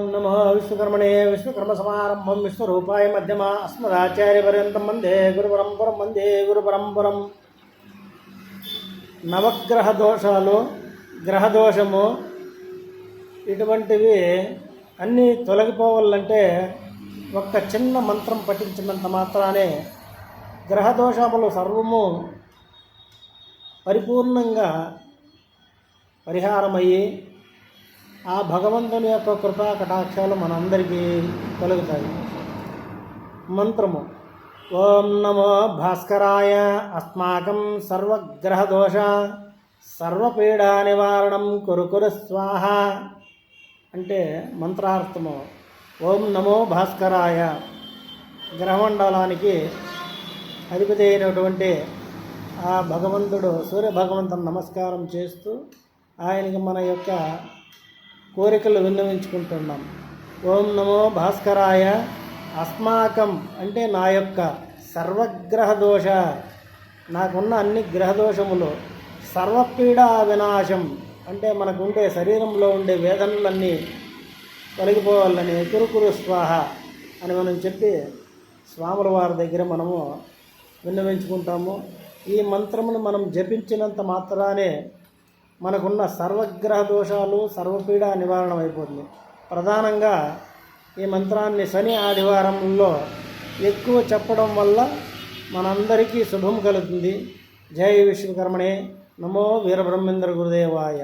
ఓం నమో విశ్వకర్మణే విశ్వకర్మ సమారంభం విశ్వరూపాయ మధ్యమ అస్మదాచార్యపర్యంతం వందే గురుపరంపరం వందే గురుపరంపరం నవగ్రహ దోషాలు గ్రహదోషము ఇటువంటివి అన్నీ తొలగిపోవాలంటే ఒక్క చిన్న మంత్రం పఠించినంత మాత్రానే గ్రహదోషములు సర్వము పరిపూర్ణంగా పరిహారమయ్యి ఆ భగవంతుని యొక్క కృపా కటాక్షాలు మనందరికీ కలుగుతాయి. మంత్రము. ఓం నమో భాస్కరాయ. అస్మాకం సర్వగ్రహదోష. సర్వపీడా నివారణం కురు కురు స్వాహ. అంటే మంత్రార్థము. ఓం నమో భాస్కరాయ. గ్రహమండలానికి అధిపతి అయినటువంటి ఆ భగవంతుడు సూర్య భగవంతుని నమస్కారం చేస్తూ ఆయనకి మన యొక్క కోరికలు విన్నవించుకుంటున్నాం. ఓం నమో భాస్కరాయ. అస్మాకం అంటే నా యొక్క సర్వగ్రహ దోష నాకున్న అన్ని గ్రహ దోషములు సర్వపీడా వినాశం. అంటే మనకు ఉండే శరీరంలో ఉండే వేదనలన్నీ తొలగిపోవాలని కురుకురు స్వాహ అని మనం చెప్పి స్వాముల వారి దగ్గర మనము విన్నవించుకుంటాము. ఈ మంత్రమును మనం జపించినంత మాత్రానే మనకున్న సర్వగ్రహ దోషాలు సర్వపీడ నివారణ అయిపోతుంది. ప్రధానంగా ఈ మంత్రాన్ని శని ఆదివారంలో ఎక్కువ చెప్పడం వల్ల మనందరికీ శుభం కలుగుతుంది. జై విశ్వకర్మణే నమో వీరబ్రహ్మేంద్ర గురుదేవాయ.